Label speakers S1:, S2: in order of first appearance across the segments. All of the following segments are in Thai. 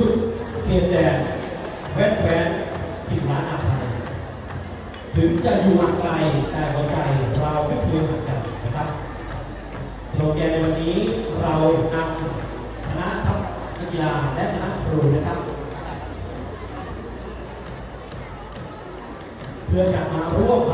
S1: สุดเขตแดนแวนแวนถิ่นฐานอาภัยถึงจะอยู่ห่างไกลแต่หัวใจเราไม่เคยห่างกันนะครับโลแกนในวันนี้เรานำคณะทัพนักกีฬาและคณะครูนะครับ เพื่อจะมาร่วมพ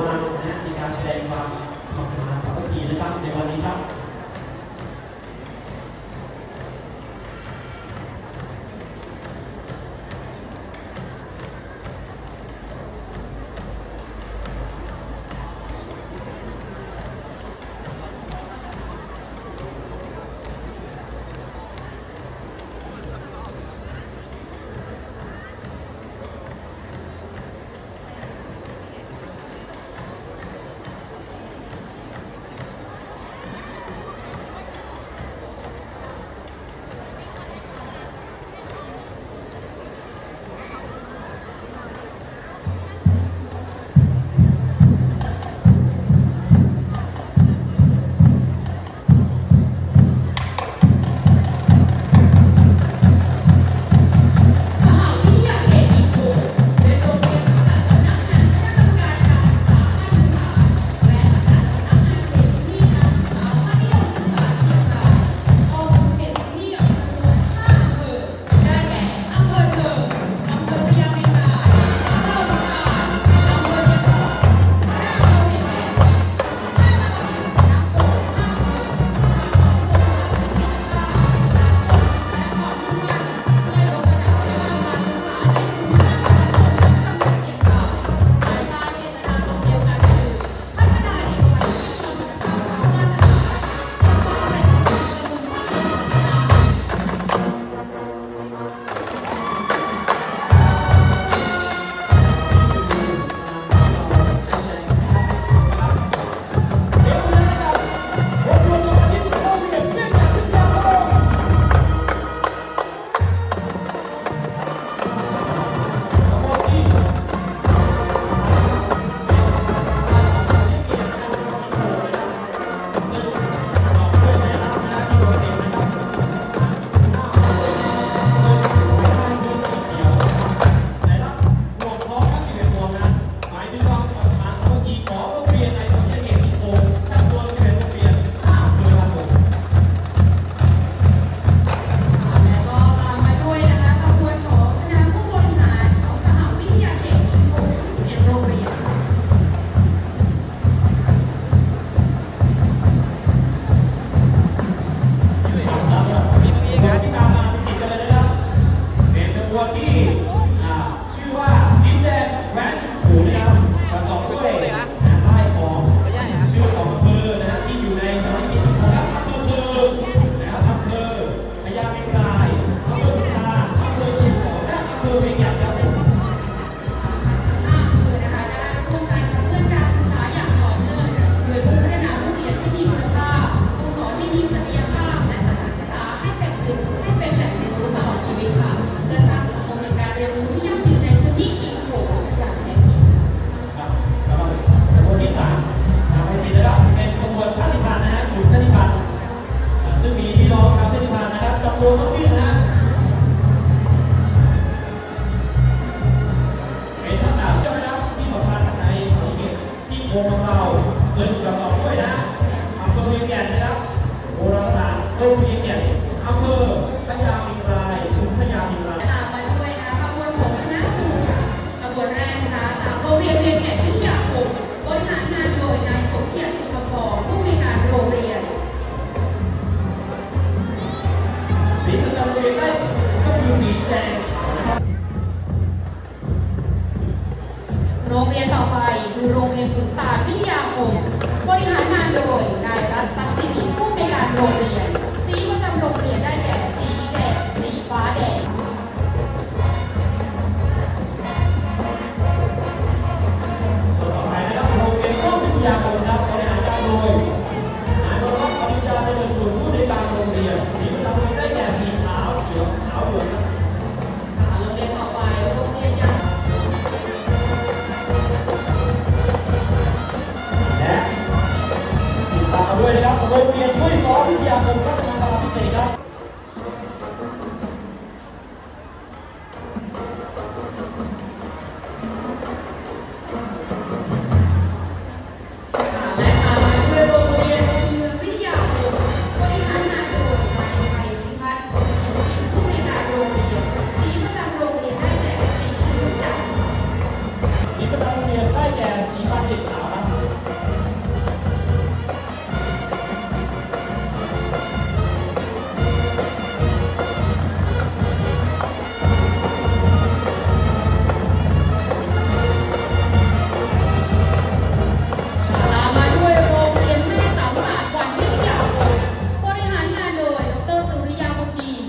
S2: โดยทีมเนี่ยอำเภอพญามินราย
S1: ถึงพญามิ
S2: นรายตามมาด้วยนะ
S1: ขบวนของคณะ
S2: ครูค่ะขบวนแรกนะคะจากโรงเรียนเรียนแก่วิทยาคมบริหารงานโดยนายสมเกียรติสุภพรผู้มีการโรงเรียน
S1: สีประจำโรงเรียนได้ก็คือสีแดง
S2: โรงเรียนต่อไปคือโรงเรียนขุนตาพิทยาคมบริหารงานโดยนายรั
S1: ตนศิริผู้มีการโรงเรียน Hope you